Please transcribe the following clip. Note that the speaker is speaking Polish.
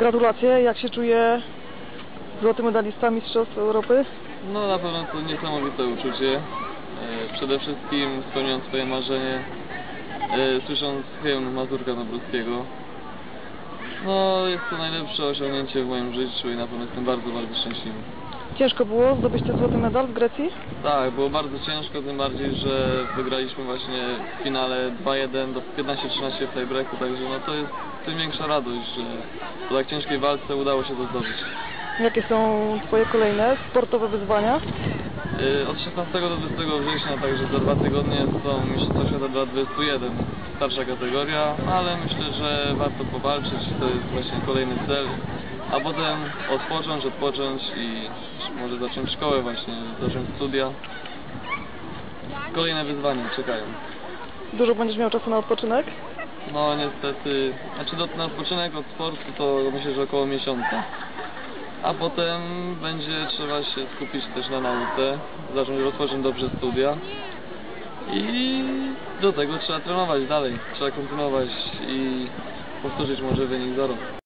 Gratulacje, jak się czuje złoty medalista Mistrzostw Europy? No na pewno to niesamowite uczucie. E, Przede wszystkim spełniając swoje marzenie, e, słysząc hymn Mazurka Nobruskiego. No jest to najlepsze osiągnięcie w moim życiu i na pewno jestem bardzo, bardzo szczęśliwy. Ciężko było zdobyć ten złoty medal w Grecji? Tak, było bardzo ciężko, tym bardziej, że wygraliśmy właśnie w finale 2-1 do 15-13 w tiebreaku, także no to jest tym większa radość, że po tak ciężkiej walce udało się to zdobyć. Jakie są Twoje kolejne sportowe wyzwania? Y, Od 16 do 20 września, także za dwa tygodnie są Mistrzostwa Świata dla 21, starsza kategoria, ale myślę, że warto powalczyć, to jest właśnie kolejny cel, a potem odpocząć, odpocząć i może zacząć szkołę właśnie, zacząć studia. Kolejne wyzwania czekają. Dużo będziesz miał czasu na odpoczynek? No niestety, znaczy do, na odpoczynek od sportu to myślę, że około miesiąca. A potem będzie trzeba się skupić też na nauce, zacząć rozpocząć dobrze studia i do tego trzeba trenować dalej, trzeba kontynuować i powtórzyć może wynik za rok.